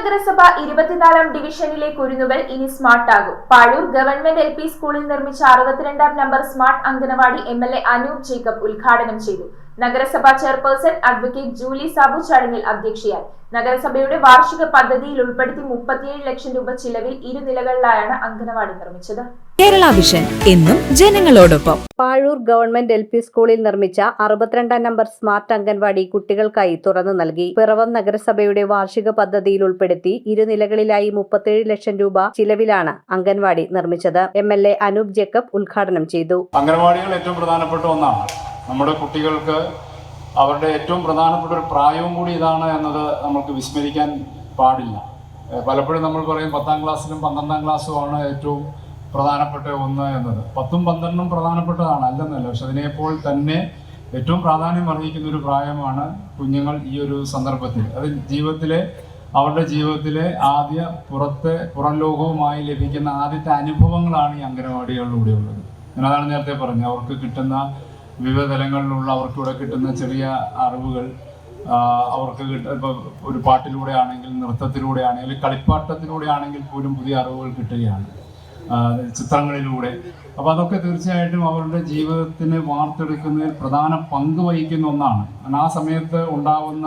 നഗരസഭ ഇരുപത്തിനാലാം ഡിവിഷനിലെ കുരുന്നുകൾ ഇനി സ്മാർട്ട് ആകും പാഴൂർ ഗവൺമെന്റ് എൽ പി സ്കൂളിൽ നിർമ്മിച്ച അറുപത്തിരണ്ടാം number smart anganwadi M L A Anoop Jacob ഉദ്ഘാടനം ചെയ്തു. നഗരസഭാ ചെയർപേഴ്സൺ അഡ്വക്കേറ്റ് ജൂലി സാബു ചടങ്ങിൽ അധ്യക്ഷയായി. നഗരസഭയുടെ വാർഷിക പദ്ധതിയിൽ ഉൾപ്പെടുത്തി മുപ്പത്തിയേഴ് ലക്ഷം രൂപ ചിലവിൽ ഇരു നിലകളിലായാണ് അംഗനവാടി നിർമ്മിച്ചത്. കേരള വിഷൻ എന്നും ജനങ്ങളോടൊപ്പം. പാഴൂർ ഗവൺമെന്റ് എൽ പി സ്കൂളിൽ നിർമ്മിച്ച അറുപത്തിരണ്ടാം നമ്പർ സ്മാർട്ട് അംഗൻവാടി കുട്ടികൾക്കായി തുറന്നു നൽകി. പിറവം നഗരസഭയുടെ വാർഷിക പദ്ധതിയിൽ ഉൾപ്പെടുത്തി ഇരുനിലകളിലായി മുപ്പത്തിയേഴ് ലക്ഷം രൂപ ചിലവിലാണ് അംഗൻവാടി നിർമ്മിച്ചത്. M L A Anoop Jacob ഉദ്ഘാടനം ചെയ്തു. അംഗൻവാടികൾ ഏറ്റവും പ്രധാനപ്പെട്ട ഒന്നാണ്. നമ്മുടെ കുട്ടികൾക്ക് അവരുടെ ഏറ്റവും പ്രധാനപ്പെട്ട ഒരു പ്രായവും കൂടി ഇതാണ് എന്നത് നമുക്ക് വിസ്മരിക്കാൻ പാടില്ല. പലപ്പോഴും നമ്മൾ പറയും പത്താം ക്ലാസ്സിലും പന്ത്രണ്ടാം ക്ലാസ്സുമാണ് ഏറ്റവും പ്രധാനപ്പെട്ട ഒന്ന് എന്നത്. പത്തും പന്ത്രണ്ടും പ്രധാനപ്പെട്ടതാണ് അല്ലെന്നല്ല പക്ഷെ അതിനെപ്പോൾ തന്നെ ഏറ്റവും പ്രാധാന്യം അർഹിക്കുന്ന ഒരു പ്രായമാണ് കുഞ്ഞുങ്ങൾ ഈ ഒരു സന്ദർഭത്തിൽ. അത് ജീവിതത്തിലെ അവരുടെ ജീവിതത്തിലെ ആദ്യ പുറത്തെ പുറം ലോകവുമായി ലഭിക്കുന്ന ആദ്യത്തെ അനുഭവങ്ങളാണ് ഈ അംഗനവാടികളിലൂടെ ഉള്ളത് ഞാൻ അതാണ് നേരത്തെ പറഞ്ഞത് അവർക്ക് കിട്ടുന്ന വിവിധ തലങ്ങളിലുള്ള അവർക്കിവിടെ കിട്ടുന്ന ചെറിയ അറിവുകൾ അവർക്ക് കിട്ട ഇപ്പോൾ ഒരു പാട്ടിലൂടെ ആണെങ്കിൽ നൃത്തത്തിലൂടെ ആണെങ്കിൽ കളിപ്പാട്ടത്തിലൂടെ ആണെങ്കിൽ പോലും പുതിയ അറിവുകൾ കിട്ടുകയാണ് ചിത്രങ്ങളിലൂടെ. അപ്പോൾ അതൊക്കെ തീർച്ചയായിട്ടും അവരുടെ ജീവിതത്തിന് വാർത്തെടുക്കുന്നതിൽ പ്രധാന പങ്ക് വഹിക്കുന്ന ഒന്നാണ്. കാരണം ആ സമയത്ത് ഉണ്ടാവുന്ന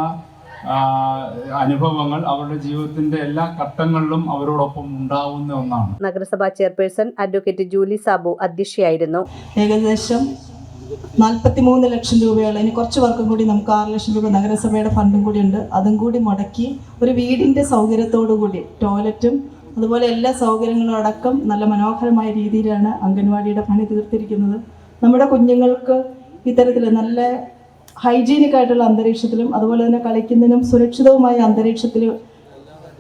അനുഭവങ്ങൾ അവരുടെ ജീവിതത്തിന്റെ എല്ലാ ഘട്ടങ്ങളിലും അവരോടൊപ്പം ഉണ്ടാവുന്ന ഒന്നാണ്. നഗരസഭാ ചെയർപേഴ്സൺ അഡ്വക്കേറ്റ് ജൂലി സാബു അധ്യക്ഷയായിരുന്നു. ഏകദേശം നാൽപ്പത്തി മൂന്ന് ലക്ഷം രൂപയുള്ള ഇനി കുറച്ച് വർക്കും കൂടി നമുക്ക് ആറ് ലക്ഷം രൂപ നഗരസഭയുടെ ഫണ്ടും കൂടി ഉണ്ട്. അതും കൂടി മുടക്കി ഒരു വീടിന്റെ സൗകര്യത്തോടു കൂടി ടോയ്ലറ്റും അതുപോലെ എല്ലാ സൗകര്യങ്ങളും അടക്കം നല്ല മനോഹരമായ രീതിയിലാണ് അംഗൻവാടിയുടെ പണി തീർത്തിരിക്കുന്നത്. നമ്മുടെ കുഞ്ഞുങ്ങൾക്ക് ഇത്തരത്തിൽ നല്ല ഹൈജീനിക് ആയിട്ടുള്ള അന്തരീക്ഷത്തിലും അതുപോലെ തന്നെ കളിക്കുന്നതിനും സുരക്ഷിതവുമായ അന്തരീക്ഷത്തിൽ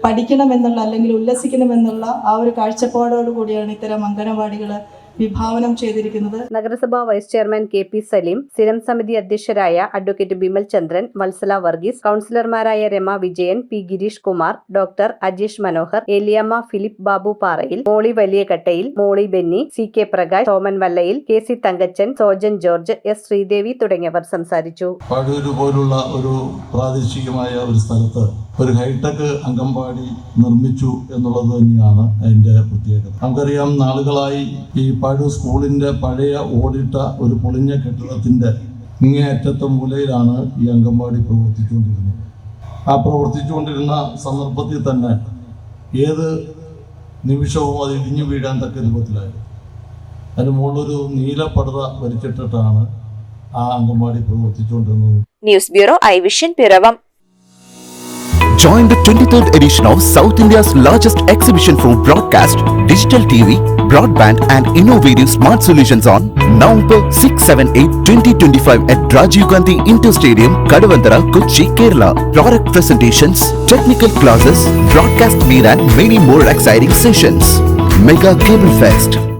പഠിക്കണമെന്നുള്ള അല്ലെങ്കിൽ ഉല്ലസിക്കണമെന്നുള്ള ആ ഒരു കാഴ്ചപ്പാടോടു കൂടിയാണ് ഇത്തരം അംഗനവാടികൾ വിഭാവനം ചെയ്തിരിക്കുന്നത് നഗരസഭാ vice chairman K P Saleem സ്ഥിരം സമിതി അധ്യക്ഷരായ advocate Bimal Chandran Vatsala Varghese കൌൺസിലർമാരായ Rama Vijayan P Girish Kumar doctor Ajeesh Manohar Eliyamma Philip Babu Parayil Molly Valiyakattayil Molly Benny C K Prakash Soman Vallayil K C Thankachan Sojan George S Sreedevi തുടങ്ങിയവർ സംസാരിച്ചു. പോലുള്ള ഒരു പ്രാദേശികമായ ഒരു സ്ഥലത്ത് ഒരു ഹൈടെക് അംഗൻവാടി നിർമ്മിച്ചു എന്നുള്ളത് തന്നെയാണ് അതിന്റെ പ്രത്യേകത. നമുക്കറിയാം നാളുകളായി ഈ പഴു സ്കൂളിന്റെ പഴയ ഓടിട്ട ഒരു പൊളിഞ്ഞ കെട്ടിടത്തിന്റെ ഇങ്ങേയറ്റത്തെ മൂലയിലാണ് ഈ അംഗൻവാടി പ്രവർത്തിച്ചുകൊണ്ടിരുന്നത്. ആ പ്രവർത്തിച്ചുകൊണ്ടിരുന്ന സന്ദർഭത്തിൽ തന്നെ ഏത് നിമിഷവും അത് ഇടിഞ്ഞു വീഴാൻ തക്ക രൂപത്തിലായിരുന്നു അതിന് മുകളിലൊരു നീല പടുത വലിച്ചിട്ടിട്ടാണ് ആ anganwadi പ്രവർത്തിച്ചുകൊണ്ടിരുന്നത്. News bureau I vision Piravom. Join the 23rd edition of South India's largest exhibition for broadcast, digital TV, broadband and innovative smart solutions on November 6, 7, 8, 2025 at Rajiv Gandhi Inter Stadium, Kadavantara, Kochi, Kerala. Product presentations, technical classes, broadcast meet and many more exciting sessions. Mega Cable Fest.